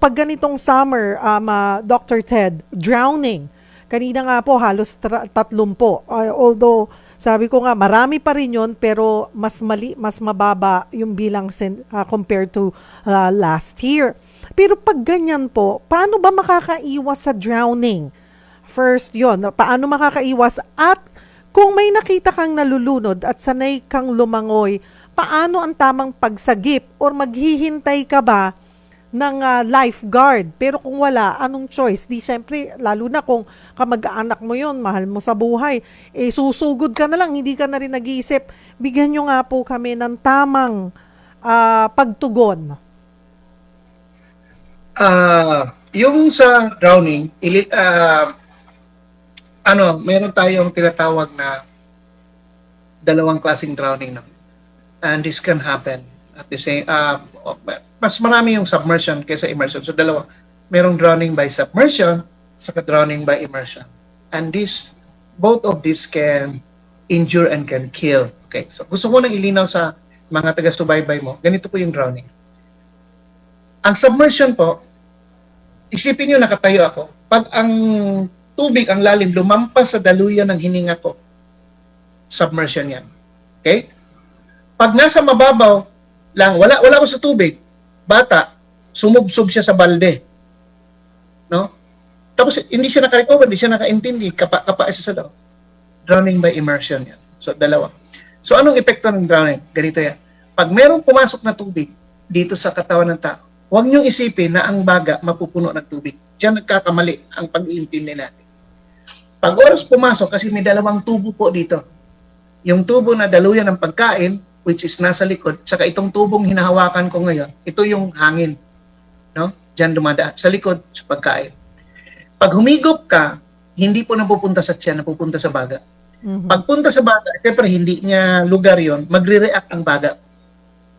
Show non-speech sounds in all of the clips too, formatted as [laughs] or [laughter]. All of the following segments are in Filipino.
Pag ganitong summer, um, ah, Dr. Ted, drowning, kanina nga po halos tra- tatlong po. Uh, although sabi ko nga marami pa rin yun pero mas mali mas mababa yung bilang sen- ah, compared to ah, last year. Pero pag ganyan po, paano ba makakaiwas sa drowning? First yon, paano makakaiwas at kung may nakita kang nalulunod at sanay kang lumangoy, paano ang tamang pagsagip or maghihintay ka ba ng ah, lifeguard. Pero kung wala, anong choice? Di syempre, lalo na kung kamag-anak mo yon mahal mo sa buhay, eh susugod ka na lang, hindi ka na rin nag-iisip. Bigyan nyo nga po kami ng tamang ah, pagtugon. Ah, yung sa drowning, ili, ah, ano, meron tayong tinatawag na dalawang klaseng drowning na. And this can happen at the same ah, mas marami yung submersion kaysa immersion. So dalawa, merong drowning by submersion saka drowning by immersion. And this both of these can injure and can kill. Okay. So gusto ko nang ilinaw sa mga taga-subaybay mo, ganito po yung drowning. Ang submersion po, isipin nyo nakatayo ako, pag ang tubig, ang lalim, lumampas sa daluyan ng hininga ko, submersion yan. Okay? Pag nasa mababaw lang, wala, wala ako sa tubig, bata, sumubsob siya sa balde. No? Tapos hindi siya naka-recover, hindi siya naka-intindi, kapa, kapa siya sa daw. Drowning by immersion yan. So, dalawa. So, anong epekto ng drowning? Ganito yan. Pag merong pumasok na tubig dito sa katawan ng tao, huwag niyong isipin na ang baga mapupuno ng tubig. Diyan nagkakamali ang pag-iintindi natin. Pag oras pumasok, kasi may dalawang tubo po dito. Yung tubo na daluyan ng pagkain, which is nasa likod, saka itong tubong hinahawakan ko ngayon, ito yung hangin. No? Diyan dumadaan. Sa likod, sa pagkain. Pag humigop ka, hindi po napupunta sa tiyan, napupunta sa baga. Mhm. Pagpunta sa baga, siyempre hindi niya lugar yon, magre-react ang baga.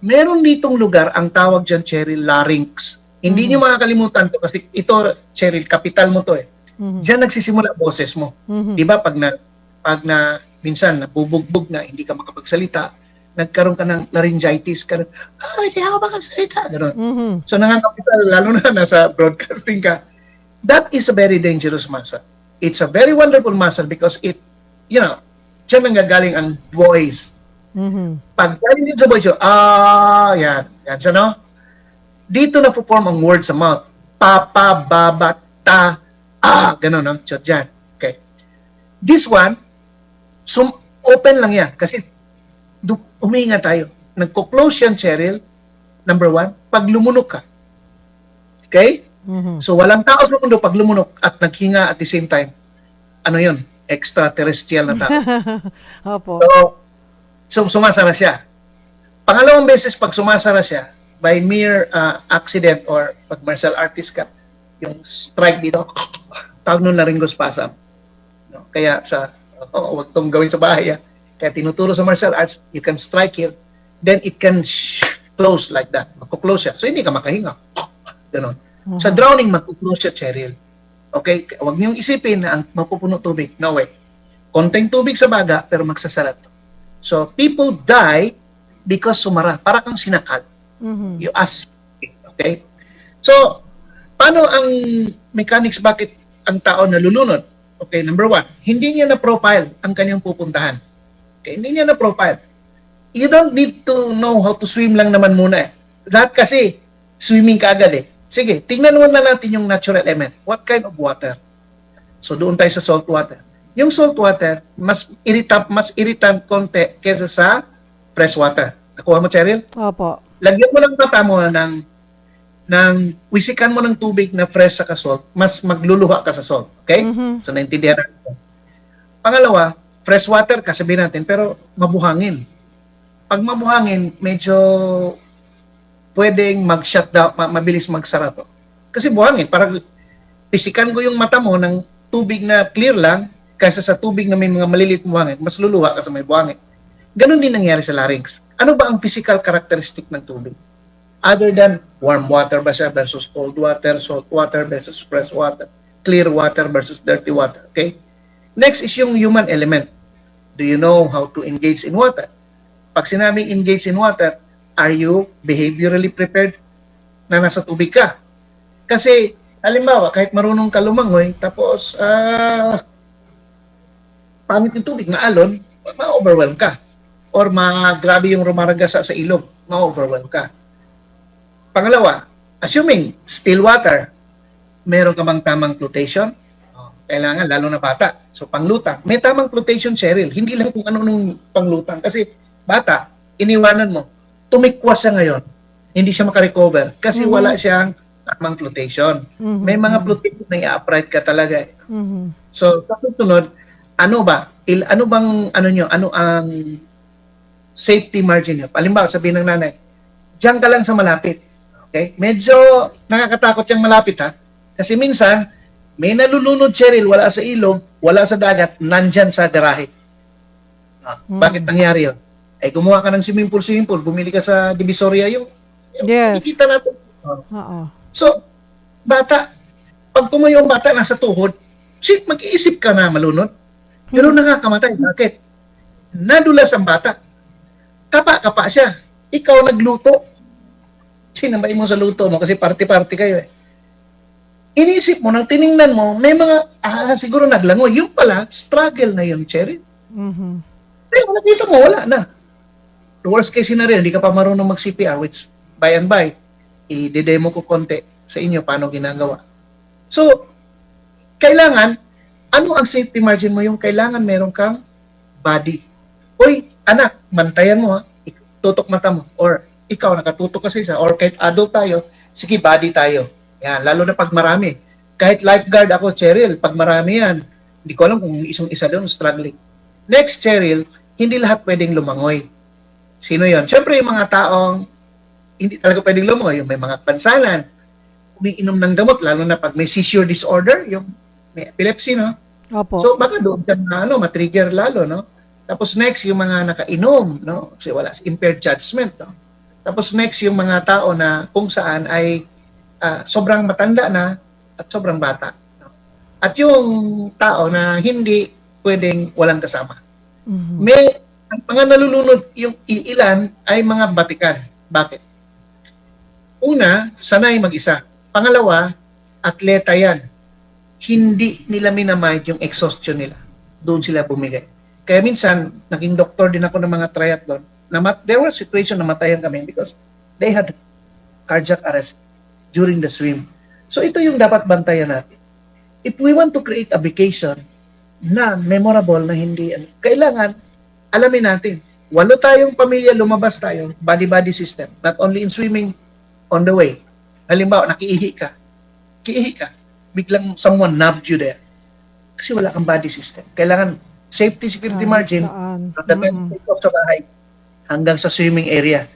Meron ditong lugar, ang tawag dyan, Cheryl, larynx. Hindi Mhm. niyo makakalimutan to kasi ito, Cheryl, kapital mo to eh. Mhm. Diyan nagsisimula boses mo. Mhm. Di ba pag na, pag na, minsan, nabubugbog na, hindi ka makapagsalita, nagkaroon ka ng laryngitis, ka ah, hindi ako makagsalita, gano'n. Mhm. So nangangapital, lalo na [laughs] nasa broadcasting ka, that is a very dangerous muscle. It's a very wonderful muscle because it, you know, dyan nanggagaling ang voice. Mhm. Pag galing din sa voice, ah, yan, yan, so no? Dito na form ang word sa mouth. Papa, baba, ta, ah, gano'n, no? So, dyan. Okay. This one, sum open lang yan. Kasi, huminga tayo. Nagko-close yan, Cheryl, number one, pag lumunok ka. Okay? Mhm. So walang tao sa mundo pag lumunok at naghinga at the same time. Ano yun? Extraterrestrial na tao. [laughs] Opo. so, so sumasara siya. Pangalawang beses pag sumasara siya, by mere uh, accident or pag martial artist ka, yung strike dito, [laughs] tawag nun laryngospasm. No? Kaya sa, oh, wag tong gawin sa bahay. ah. Kaya tinuturo sa martial arts, you can strike here, then it can close like that. Magko-close siya. So hindi ka makahinga. Ganon. Sa drowning, magkuklose siya, Cheryl. Okay? Huwag niyong isipin na ang mapupuno tubig. No way. Konting tubig sa baga, pero magsasara to. So, people die because sumara. Para kang sinakal. Mhm. You ask. Okay? So, paano ang mechanics bakit ang tao nalulunod? Okay, number one, hindi niya na-profile ang kanyang pupuntahan. Okay, hindi niya na-profile. You don't need to know how to swim lang naman muna eh. Lahat kasi, swimming ka agad eh. Sige, tingnan muna natin yung natural element. What kind of water? So doon tayo sa salt water. Yung salt water, mas irritant, mas irritant konti kesa sa fresh water. Nakuha mo, Cheryl? Opo. lagyan mo ng mata mo ng ng wisikan mo ng tubig na fresh sa salt, mas magluluha ka sa salt. Okay? Mhm. So, naintindihan natin. Pangalawa, fresh water, kasabihin natin, pero mabuhangin. Pag mabuhangin, medyo pwedeng mag-shut down, ma- mabilis magsara to. Kasi buhangin, parang pisikan ko yung mata mo ng tubig na clear lang, kaysa sa tubig na may mga maliliit na buhangin, mas luluha ka sa may buhangin. Ganon din nangyari sa larynx. Ano ba ang physical characteristic ng tubig? Other than warm water ba siya versus cold water, salt water versus fresh water, clear water versus dirty water. Okay? Next is yung human element. Do you know how to engage in water? Pag sinabing engage in water, are you behaviorally prepared na nasa tubig ka? Kasi, halimbawa, kahit marunong ka lumangoy, tapos, ah, pangit yung tubig, maalon, ma-overwhelm ka. Or ma grabe yung rumaragasa sa ilog, ma-overwhelm ka. Pangalawa, assuming still water, meron ka bang tamang flotation? Kailangan, lalo na bata. So, panglutang. May tamang flotation, Cheryl. Hindi lang kung ano nung panglutang. Kasi, bata, iniwanan mo, tumikwas siya ngayon. Hindi siya makarecover kasi Mhm. wala siyang tamang flotation. Mhm. May mga flotation na i-upright ka talaga. eh. Mhm. So, sa susunod, ano ba? Il, ano bang, ano nyo, ano ang safety margin nyo? Halimbawa, sabihin ng nanay, diyan ka lang sa malapit. Okay? Medyo nakakatakot yung malapit ha. Kasi minsan, may nalulunod, Cheryl, wala sa ilog, wala sa dagat, nandyan sa garahe. Ah, Hmm. Bakit nangyari yun? Eh, gumawa ka ng swimming pool, swimming pool, bumili ka sa Divisoria, yung, yung Yes. nakikita natin. Oh. Oo. So, bata, pag tumayo ang bata nasa tuhod, shit, mag-iisip ka na malunod. Pero nakakamatay. Bakit? Nadulas ang bata. Kapa-kapa siya. Ikaw nagluto. Sinambay mo sa luto mo kasi party-party kayo eh. Iniisip mo, nang tiningnan mo, may mga, ah, siguro naglangoy. Yung pala, struggle na yun, Cherry. Mhm. Eh, nakita mo, wala na. The worst case scenario, hindi ka pa marunong mag-CPR, which by and by, i-demo ko konti sa inyo paano ginagawa. So, kailangan, ano ang safety margin mo? Yung kailangan meron kang body. Uy, anak, bantayan mo ha. Tutok mata mo. Or ikaw, nakatutok ka sa isa. Or kahit adult tayo, sige, body tayo. Yan, lalo na pag marami. Kahit lifeguard ako, Cheryl, pag marami yan, hindi ko alam kung isang isa doon struggling. Next, Cheryl, hindi lahat pwedeng lumangoy. Sino yon? Siyempre, yung mga taong hindi talaga pwedeng lumangoy. Yung may mga pansanan, umiinom ng gamot, lalo na pag may seizure disorder, yung may epilepsy, no? Opo. So, baka doon ka na, ano, matrigger lalo, no? Tapos next, yung mga nakainom, no? Kasi wala, impaired judgment, no? Tapos next, yung mga tao na kung saan ay ah, sobrang matanda na at sobrang bata. No? At yung tao na hindi pwedeng walang kasama. Mhm. May ang mga nalulunod yung ilan ay mga batikan. Bakit? Una, sanay mag-isa. Pangalawa, atleta yan. Hindi nila minamind yung exhaustion nila. Doon sila bumigay. Kaya minsan, naging doktor din ako ng mga triathlon. Namat, there was situation na matayan kami because they had cardiac arrest during the swim. So ito yung dapat bantayan natin. If we want to create a vacation na memorable na hindi, ano, kailangan alamin natin. Walo tayong pamilya, lumabas tayo, body-body system. Not only in swimming, on the way. Halimbawa, nakiihi ka. Kiihi ka. Biglang someone nabbed you there. Kasi wala kang body system. Kailangan safety security Kahit margin Saan? from the Mhm. mm sa bahay hanggang sa swimming area.